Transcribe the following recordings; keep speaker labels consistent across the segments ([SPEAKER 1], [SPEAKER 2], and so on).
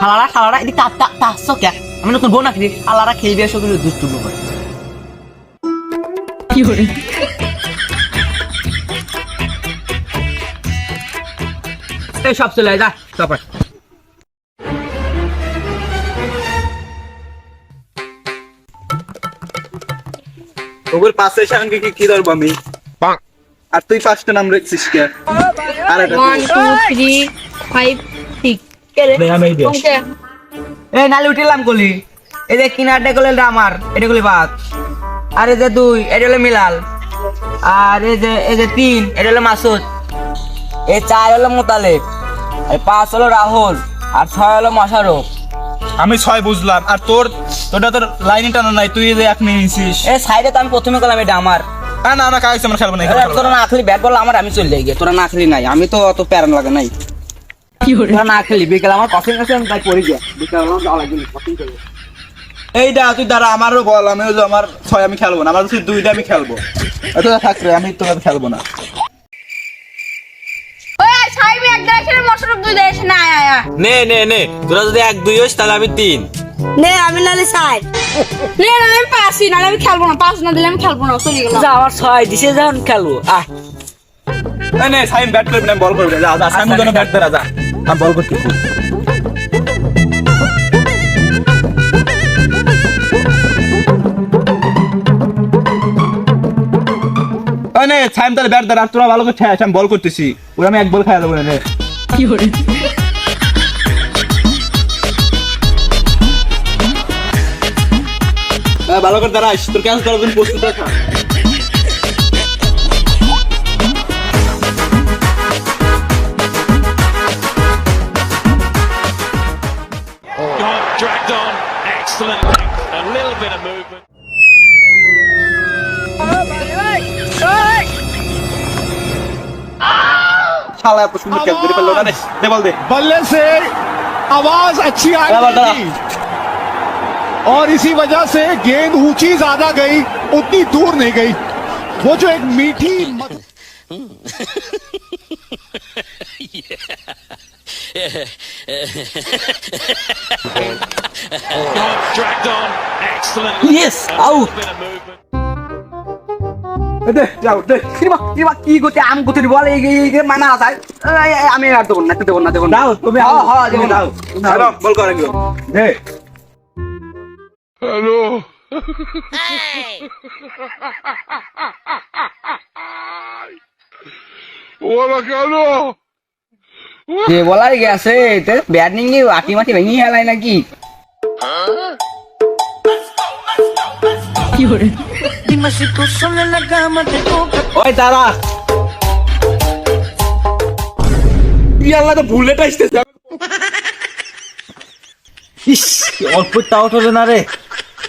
[SPEAKER 1] শালারা শালারা এদিকে তা তা কে আমি নতুন বোন নাকি শালারা খেলবে গুলো দুষ্টু করে এই সব চলে যা তারপর
[SPEAKER 2] ওগুলোর পাশে এসে আমাকে কি- কি ধরবো আমি? আর তুই পাঁচটা নাম রেখছিস কে? আর একটা
[SPEAKER 3] one two three five six কে রে
[SPEAKER 2] আমি এই দিয়ে।
[SPEAKER 3] কোনটা?
[SPEAKER 1] এই নালে উঠিলাম কলি। এই যে কিনারটা করলে আমার এটা করলে বাদ আর এই যে দুই এটা হলো মিলাল। আর এই যে এই যে তিন এটা হলো মাসুদ। এই চার হলো মোতালেব। এই পাঁচ হলো রাহুল। আর ছয় হলো মশারফ।
[SPEAKER 2] আমি ছয় বুঝলাম। আর তোর তোটা তোর লাইনে টানা নাই তুই যে এক নিয়ে নিছিস।
[SPEAKER 1] সাইডে তো আমি প্রথমে করলাম এটা আমার।
[SPEAKER 2] না না না কাজ আমরা খেলব না
[SPEAKER 1] তোরা না খেলি ব্যাট বল আমার আমি চলে যাই গে। তোরা না খেলি নাই আমি তো অত প্যারান লাগে নাই। না খেলি বিকেল আমার কফিং আছে আমি তাই পড়ি গিয়া। বিকেল আমার যাওয়া লাগবে কফিং করে
[SPEAKER 2] এইটা তুই দাঁড়া আমারও বল আমি আমার ছয় আমি খেলব না আমার দুইটা আমি খেলব। এত থাকবে আমি তোর খেলব না।
[SPEAKER 3] ওই সাহেব এক দেশের মশরুফ দুই দেশে না আয় আয়
[SPEAKER 4] নে নে নে তোরা যদি এক দুই হোস তাহলে আমি তিন।
[SPEAKER 3] নে আমি নালে সাইড নে না আমি পাসি নালে আমি খেলব না পাস না দিলে আমি খেলব না চলে গেলাম।
[SPEAKER 1] আমার ছয় দিছে যখন খেলব আহ।
[SPEAKER 2] না না সাইম ব্যাট করবি না বল করবি যা যা সাইম জন্য ব্যাট ধরা যা। আমি বল করতে ওই নে সাইম তাহলে ব্যাট ধরা তোরা ভালো করে ঠেস আমি বল করতেছি। ওরা আমি এক বল খাইয়া দেবো রে হ্যাঁ, ভালো করে দাঁড়াইস তোর ক্যান্স করার জন্য প্রস্তুত রাখা।
[SPEAKER 5] little bit of movement.
[SPEAKER 2] छाला कुछ मिनट के अंदर बल्ला ने। दे दे।
[SPEAKER 6] बल्ले से आवाज़ अच्छी
[SPEAKER 2] आ
[SPEAKER 6] रही थी। और इसी वजह से गेंद ऊँची ज़्यादा गई उतनी दूर नहीं गई। वो जो एक मीठी मत...
[SPEAKER 5] yeah. Dragged on, excellent
[SPEAKER 1] Yes, out. কি গতি আম গতি বল এই এই এই মানা আছে এই, এই, আমি আর দেবো না দেবো না দেবো না।
[SPEAKER 2] তুমি
[SPEAKER 1] হ্যাঁ হ্যাঁ দেবো না
[SPEAKER 2] দাও। বল কর একদম দে।
[SPEAKER 1] যে বলাই গেছে ব্যাটিং নিয়ে আটি মাটি ভেঙে হেলাই নাকি?
[SPEAKER 2] ওই দাঁড়া। ইয়াল্লা তো বুলেট আসতেছে ইস অল্প আউট হলো না রে।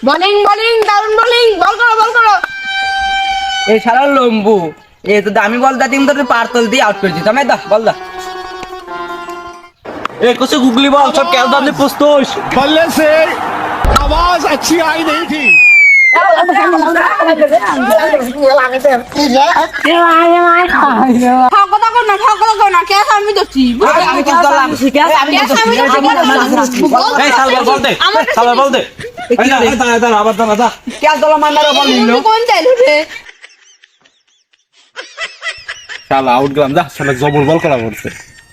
[SPEAKER 3] বোলিং বোলিং দারুণ বোলিং বল করো বল করো।
[SPEAKER 1] সারা লম্বু এ তো আমি বল দা টিম তো পারতল দিয়ে আউট করে দিতাম দা বল দা।
[SPEAKER 2] এ কোসে গুগলি বল সব ক্যাচ দামলে প্রস্তুত
[SPEAKER 6] बल्ले से आवाज अच्छी आई नहीं थी
[SPEAKER 3] ফাও কথা কর না ফাও কথা কর না কে আমি দছি
[SPEAKER 1] আমি তো দলাম আমি তো
[SPEAKER 2] এই সাল বল বল দে
[SPEAKER 3] আমার
[SPEAKER 2] সাল বল দে এই দাঁড়া এই দাঁড়া দাঁড়া আবার দাঁড়া দাঁড়া
[SPEAKER 1] কে দলা মান্দার বল নিল
[SPEAKER 3] কোন চাইলো রে
[SPEAKER 2] শালা আউট গেলাম যা শালা জবর বল করা করছে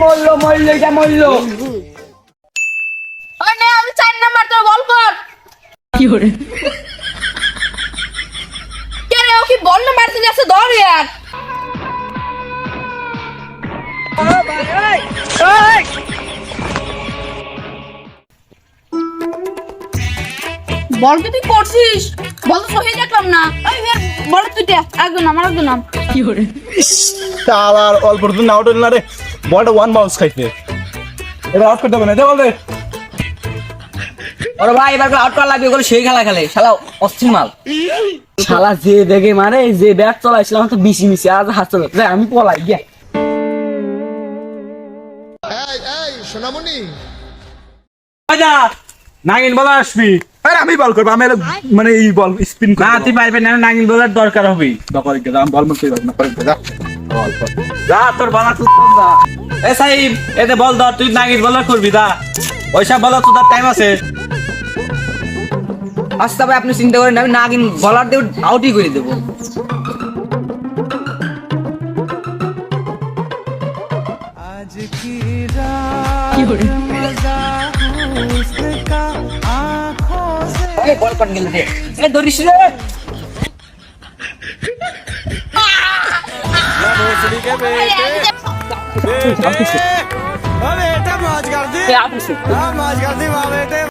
[SPEAKER 1] মরল মরল এটা মরল
[SPEAKER 3] আমি চার নাম্বার তোর কর কি করে কে বল মারতে যাচ্ছে ধর ইয়ার বল তো তুই করছিস? বল তো সহি দেখলাম না। এই বল তুই একদম নাম একদম নাম। কি করে
[SPEAKER 2] অল্প দিন আউট হলো না রে। বলটা ওয়ান বাউন্স খাইছে এবার আউট করতে হবে না দে বল দে।
[SPEAKER 1] ওরে ভাই এবার আউট করা লাগবে ওগুলো সেই খেলা খেলে। শালা অস্থির মাল।
[SPEAKER 7] শালা যে দেখে মারে যে ব্যাট চলাইছিলাম তো বিশি মিশি আজ হাত চলে। যাই, আমি পলাই গিয়া।
[SPEAKER 4] নাগিন বলা আসবি?
[SPEAKER 2] আরে আমি বল করব আমি মানে এই বল স্পিন
[SPEAKER 4] না তুই পারবি না নাগিন বলার দরকার হবে।
[SPEAKER 2] দরকার কি আমি বল মারতে পারব না পরে যা। বল বল
[SPEAKER 4] যা তোর বলা তুই যা এ সাইব এতে বল ধর তুই নাগিন বলার করবি দা ওইসব বলা তোর টাইম আছে।
[SPEAKER 1] আচ্ছা ভাই আপনি চিন্তা করেন না, আমি নাগিন বলার দিয়ে আউটই করে দেবো। ಮಕ್ಕಳಿಗೆ ಗೋಳ್ಕೊಂಡು ನಿಲ್ದೆ ಏ ದುರಿಶ್ರೆ बेटे बेटे बेटे
[SPEAKER 7] बेटे बेटे बेटे बेटे बेटे बेटे बेटे।